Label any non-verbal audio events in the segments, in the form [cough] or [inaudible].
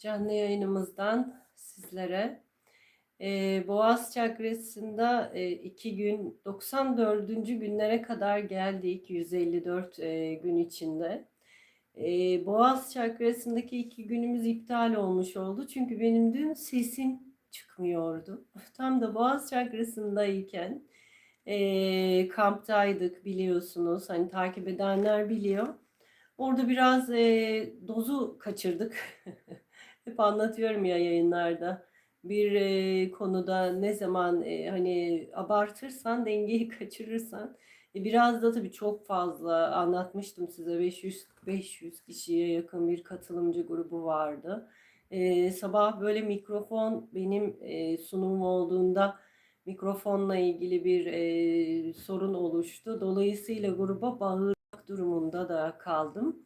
canlı yayınımızdan sizlere. Ee, Boğaz çakrasında e, iki gün 94. günlere kadar geldik 154 e, gün içinde. Ee, Boğaz çakrasındaki iki günümüz iptal olmuş oldu. Çünkü benim dün sesim çıkmıyordu. [laughs] Tam da Boğaz çakrasındayken e, kamptaydık biliyorsunuz. Hani takip edenler biliyor. Orada biraz e, dozu kaçırdık. [laughs] Hep anlatıyorum ya yayınlarda. Bir e, konuda ne zaman e, hani abartırsan, dengeyi [laughs] kaçırırsan e, biraz da tabii çok fazla anlatmıştım size 500 500 kişiye yakın bir katılımcı grubu vardı. E, sabah böyle mikrofon benim e, sunumum olduğunda mikrofonla ilgili bir e, sorun oluştu. Dolayısıyla gruba bağırmak durumunda da kaldım.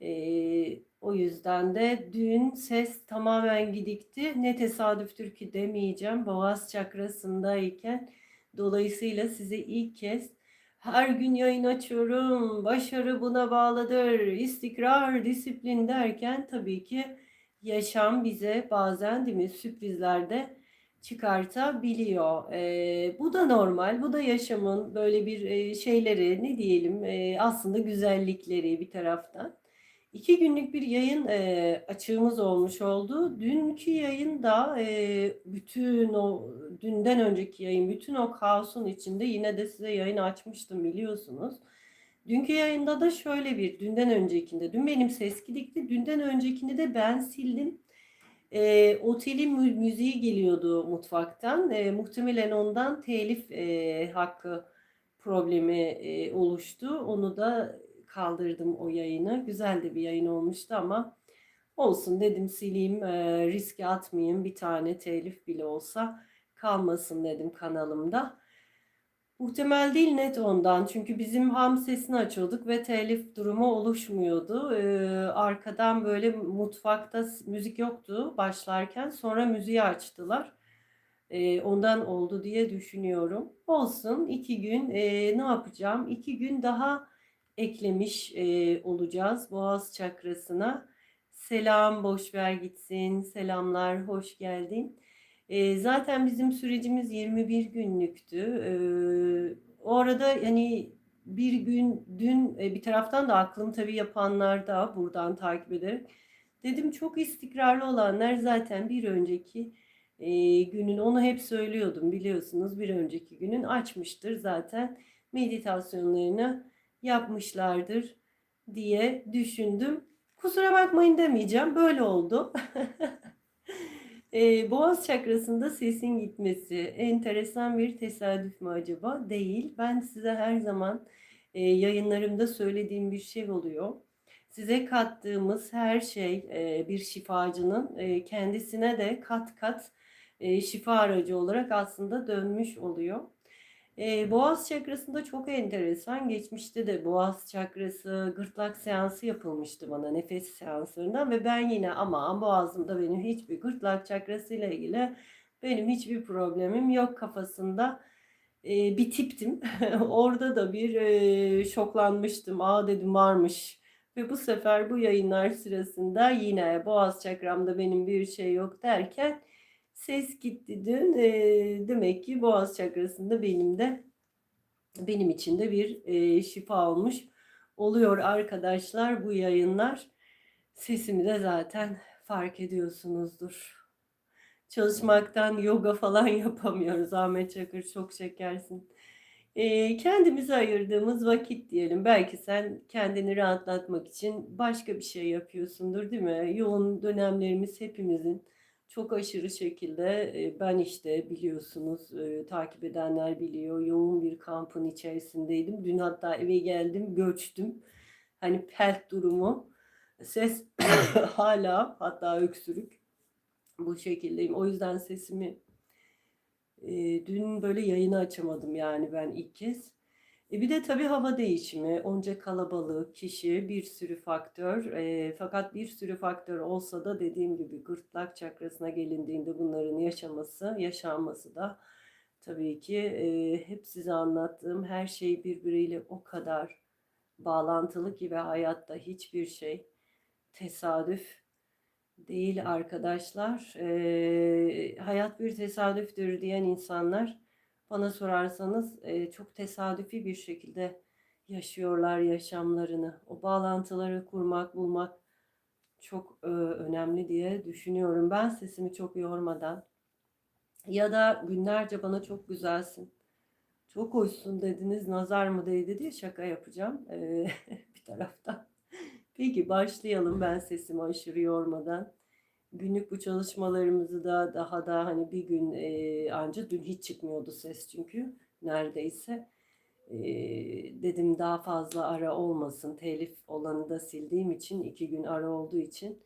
E, o yüzden de dün ses tamamen gidikti. Ne tesadüftür ki demeyeceğim. Boğaz çakrasındayken dolayısıyla size ilk kez her gün yayın açıyorum. Başarı buna bağlıdır. İstikrar, disiplin derken tabii ki yaşam bize bazen değil mi sürprizlerde çıkartabiliyor. E, bu da normal. Bu da yaşamın böyle bir e, şeyleri ne diyelim e, aslında güzellikleri bir taraftan. İki günlük bir yayın e, açığımız olmuş oldu. Dünkü yayın da e, bütün o dünden önceki yayın, bütün o kaosun içinde yine de size yayın açmıştım biliyorsunuz. Dünkü yayında da şöyle bir, dünden öncekinde, dün benim ses gidikti, dünden öncekinde de ben sildim. E, otelin mü- müziği geliyordu mutfaktan. E, muhtemelen ondan telif e, hakkı problemi e, oluştu. Onu da kaldırdım o yayını. Güzel de bir yayın olmuştu ama olsun dedim sileyim, e, riske atmayayım. Bir tane telif bile olsa kalmasın dedim kanalımda. Muhtemel değil net ondan. Çünkü bizim ham sesini açıyorduk ve telif durumu oluşmuyordu. Ee, arkadan böyle mutfakta müzik yoktu başlarken. Sonra müziği açtılar. Ee, ondan oldu diye düşünüyorum. Olsun iki gün e, ne yapacağım? İki gün daha eklemiş e, olacağız Boğaz çakrasına. Selam boş ver gitsin. Selamlar hoş geldin. E, zaten bizim sürecimiz 21 günlüktü. E, o arada yani bir gün dün e, bir taraftan da aklım tabii yapanlar da buradan takip ederek dedim çok istikrarlı olanlar zaten bir önceki e, günün onu hep söylüyordum biliyorsunuz bir önceki günün açmıştır zaten meditasyonlarını yapmışlardır diye düşündüm. Kusura bakmayın demeyeceğim böyle oldu. [laughs] Ee, Boğaz çakrasında sesin gitmesi enteresan bir tesadüf mü acaba? Değil. Ben size her zaman e, yayınlarımda söylediğim bir şey oluyor. Size kattığımız her şey e, bir şifacının e, kendisine de kat kat e, şifa aracı olarak aslında dönmüş oluyor. E, boğaz çakrasında çok enteresan. Geçmişte de boğaz çakrası gırtlak seansı yapılmıştı bana nefes seanslarından ve ben yine ama boğazımda benim hiçbir gırtlak çakrası ile ilgili benim hiçbir problemim yok kafasında e, bir tiptim. [laughs] Orada da bir e, şoklanmıştım. Aa dedim varmış. Ve bu sefer bu yayınlar sırasında yine boğaz çakramda benim bir şey yok derken Ses gitti dün. E, demek ki boğaz çakrasında benim de benim için de bir e, şifa olmuş oluyor arkadaşlar bu yayınlar. Sesimi de zaten fark ediyorsunuzdur. Çalışmaktan yoga falan [laughs] yapamıyoruz. Ahmet Çakır çok şekersin. E, kendimize ayırdığımız vakit diyelim. Belki sen kendini rahatlatmak için başka bir şey yapıyorsundur değil mi? Yoğun dönemlerimiz hepimizin çok aşırı şekilde ben işte biliyorsunuz takip edenler biliyor yoğun bir kampın içerisindeydim. Dün hatta eve geldim göçtüm. Hani pelt durumu ses [coughs] hala hatta öksürük bu şekildeyim. O yüzden sesimi dün böyle yayını açamadım yani ben ilk kez. E bir de tabii hava değişimi, onca kalabalık, kişi, bir sürü faktör. E, fakat bir sürü faktör olsa da dediğim gibi gırtlak çakrasına gelindiğinde bunların yaşaması, yaşanması da tabii ki e, hep size anlattığım her şey birbiriyle o kadar bağlantılı ki ve hayatta hiçbir şey tesadüf değil arkadaşlar. Ee, hayat bir tesadüftür diyen insanlar bana sorarsanız e, çok tesadüfi bir şekilde yaşıyorlar yaşamlarını. O bağlantıları kurmak, bulmak çok e, önemli diye düşünüyorum. Ben sesimi çok yormadan ya da günlerce bana çok güzelsin, çok hoşsun dediniz, nazar mı değdi diye şaka yapacağım e, [laughs] bir taraftan. Peki başlayalım ben sesimi aşırı yormadan. Günlük bu çalışmalarımızı da daha da hani bir gün e, anca dün hiç çıkmıyordu ses çünkü neredeyse. E, dedim daha fazla ara olmasın. Telif olanı da sildiğim için iki gün ara olduğu için.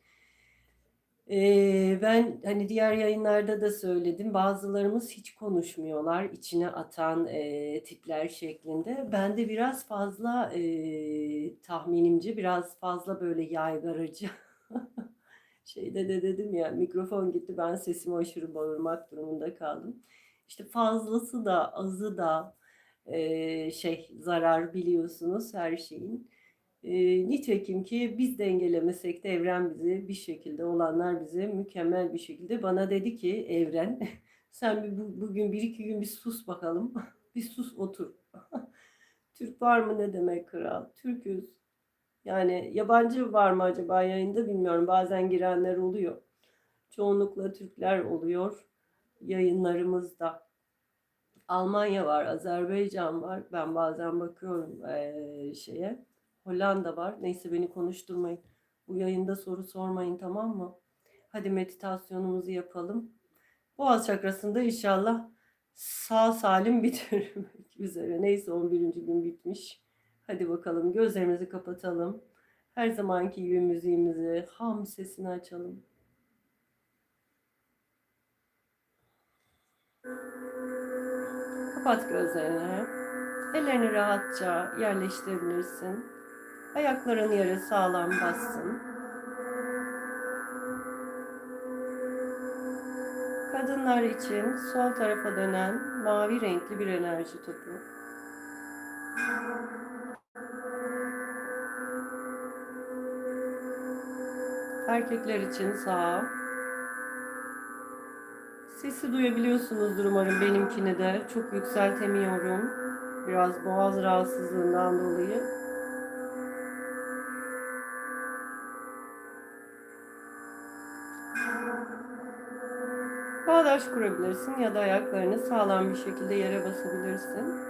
E, ben hani diğer yayınlarda da söyledim. Bazılarımız hiç konuşmuyorlar. içine atan e, tipler şeklinde. Ben de biraz fazla e, tahminimce biraz fazla böyle yaygaracı [laughs] şeyde de dedim ya mikrofon gitti ben sesimi aşırı bağırmak durumunda kaldım. İşte fazlası da azı da e, şey zarar biliyorsunuz her şeyin. E, nitekim ki biz dengelemesek de evren bizi bir şekilde olanlar bize mükemmel bir şekilde bana dedi ki evren [laughs] sen bir, bu, bugün bir iki gün bir sus bakalım. [laughs] bir sus otur. [laughs] Türk var mı ne demek kral? Türküz. Yani yabancı var mı acaba yayında bilmiyorum. Bazen girenler oluyor. Çoğunlukla Türkler oluyor yayınlarımızda. Almanya var, Azerbaycan var. Ben bazen bakıyorum ee, şeye. Hollanda var. Neyse beni konuşturmayın. Bu yayında soru sormayın tamam mı? Hadi meditasyonumuzu yapalım. Boğaz çakrasında inşallah sağ salim [laughs] bitirmek üzere. Neyse 11. gün bitmiş. Hadi bakalım gözlerimizi kapatalım. Her zamanki gibi müziğimizi, ham sesini açalım. Kapat gözlerini. Ellerini rahatça yerleştirebilirsin. Ayakların yere sağlam bassın. Kadınlar için sol tarafa dönen mavi renkli bir enerji topu. Erkekler için sağ. Sesi duyabiliyorsunuzdur umarım benimkini de. Çok yükseltemiyorum. Biraz boğaz rahatsızlığından dolayı. Bağdaş kurabilirsin ya da ayaklarını sağlam bir şekilde yere basabilirsin.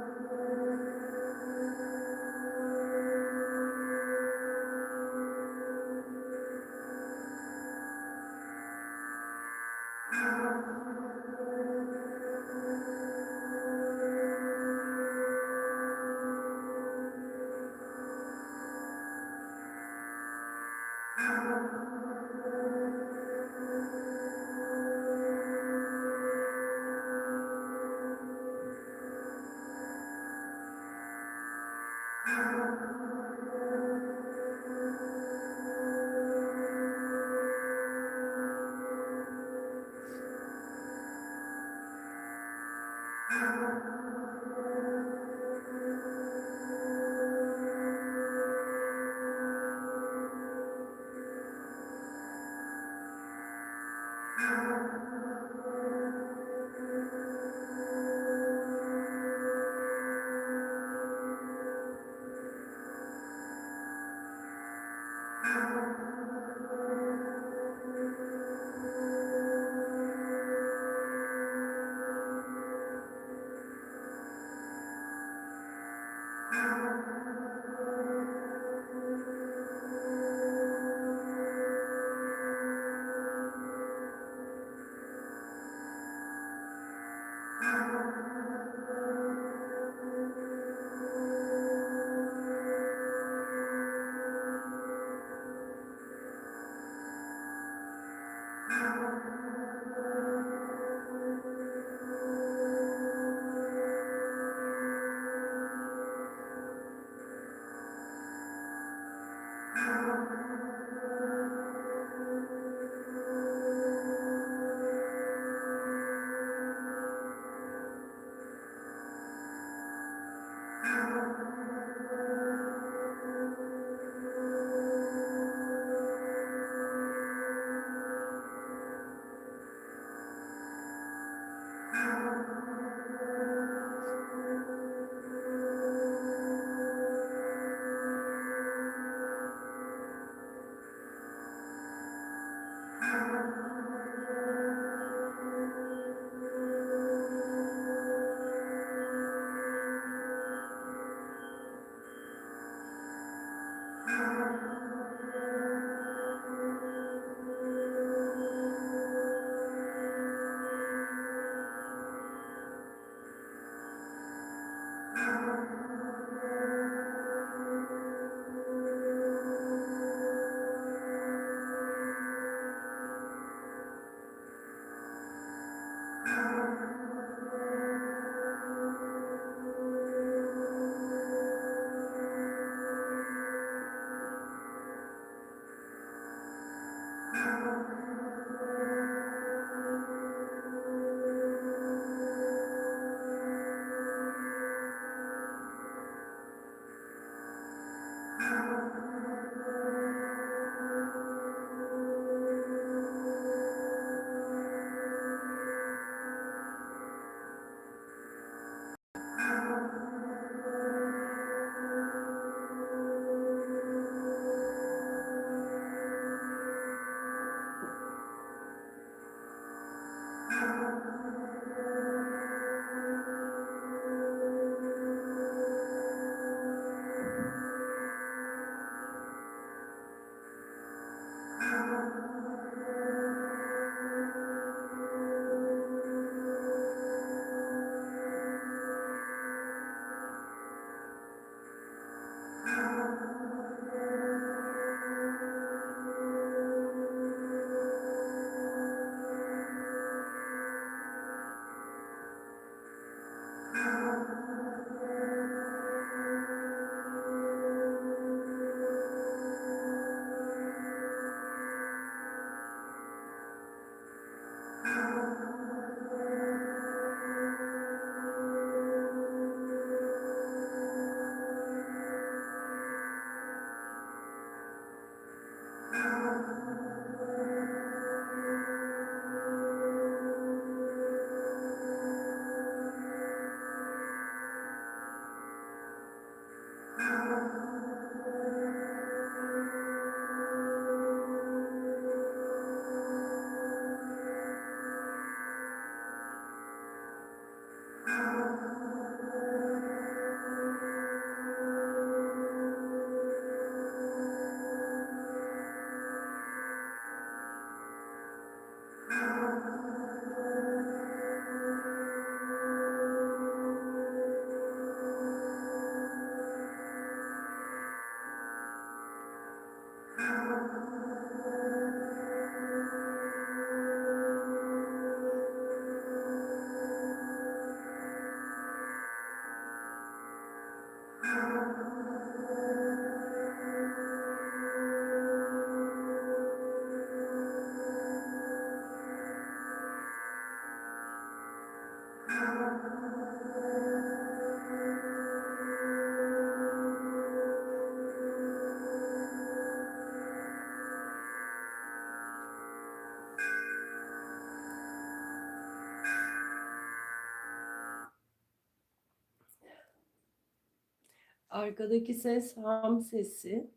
Arkadaki ses ham sesi.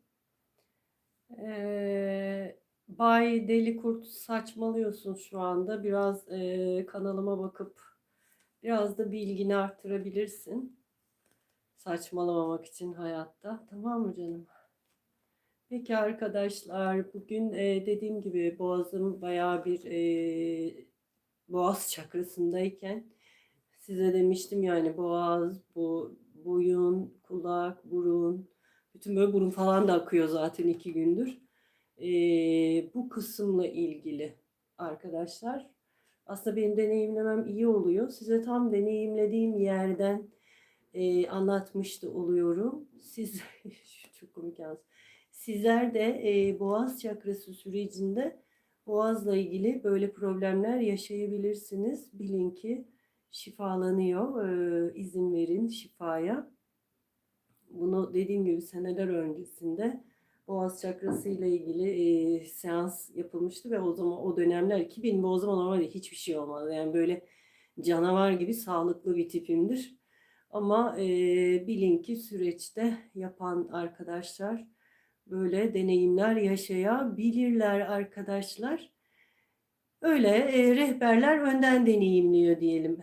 Ee, Bay Deli Kurt saçmalıyorsun şu anda. Biraz e, kanalıma bakıp biraz da bilgini arttırabilirsin. Saçmalamamak için hayatta. Tamam mı canım? Peki arkadaşlar bugün e, dediğim gibi boğazım bayağı bir e, boğaz çakrasındayken size demiştim yani boğaz, bu boyun, kulak, burun, bütün böyle burun falan da akıyor zaten iki gündür. Ee, bu kısımla ilgili arkadaşlar. Aslında benim deneyimlemem iyi oluyor. Size tam deneyimlediğim yerden e, anlatmış da oluyorum. Siz [laughs] çok komik yalnız. Sizler de e, boğaz çakrası sürecinde boğazla ilgili böyle problemler yaşayabilirsiniz. Bilin ki şifalanıyor. Ee, izin verin şifaya. Bunu dediğim gibi seneler öncesinde boğaz çakrası ile ilgili e, seans yapılmıştı ve o zaman o dönemler ki benim o zaman normalde hiçbir şey olmadı. Yani böyle canavar gibi sağlıklı bir tipimdir. Ama e, bilin ki süreçte yapan arkadaşlar böyle deneyimler yaşayabilirler arkadaşlar. Öyle e, rehberler önden deneyimliyor diyelim.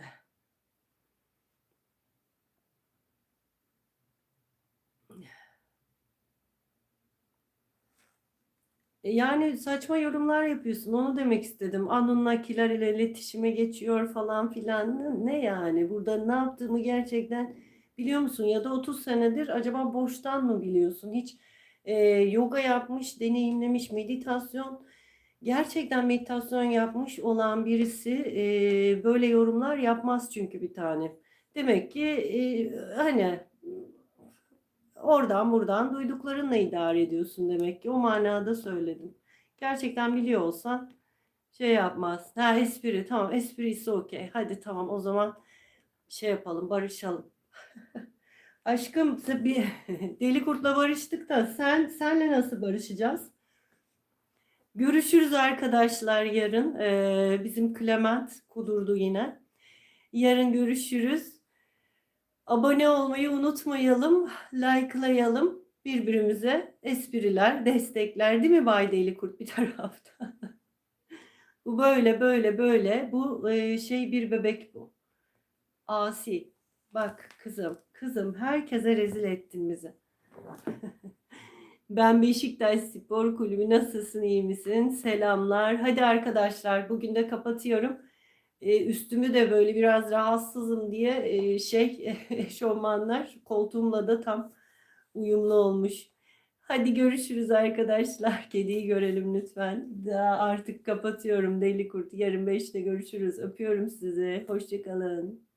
Yani saçma yorumlar yapıyorsun. Onu demek istedim. Anunnakiler ile iletişime geçiyor falan filan. Ne- Ne yani? Burada ne yaptığımı gerçekten biliyor musun? Ya da 30 senedir acaba boştan mı biliyorsun? Hiç e, yoga yapmış, deneyimlemiş, meditasyon gerçekten meditasyon yapmış olan birisi e, böyle yorumlar yapmaz çünkü bir tane. Demek ki e, hani oradan buradan duyduklarınla idare ediyorsun demek ki. O manada söyledim. Gerçekten biliyor olsan şey yapmaz. Ha espri tamam esprisi okey. Hadi tamam o zaman şey yapalım barışalım. [laughs] Aşkım bir [laughs] deli kurtla barıştık da sen senle nasıl barışacağız? Görüşürüz arkadaşlar yarın. Ee, bizim Clement kudurdu yine. Yarın görüşürüz. Abone olmayı unutmayalım. Likelayalım. Birbirimize espriler, destekler değil mi Bay Deli Kurt bir [laughs] tarafta? bu böyle böyle böyle. Bu e, şey bir bebek bu. Asi. Bak kızım, kızım herkese rezil ettin bizi. [laughs] Ben Beşiktaş Spor Kulübü nasılsın iyi misin? Selamlar. Hadi arkadaşlar bugün de kapatıyorum. Ee, üstümü de böyle biraz rahatsızım diye e, şey [laughs] eşofmanlar koltuğumla da tam uyumlu olmuş. Hadi görüşürüz arkadaşlar. [laughs] Kediyi görelim lütfen. Daha artık kapatıyorum Deli Kurt. Yarın 5'te görüşürüz. Öpüyorum sizi. Hoşçakalın.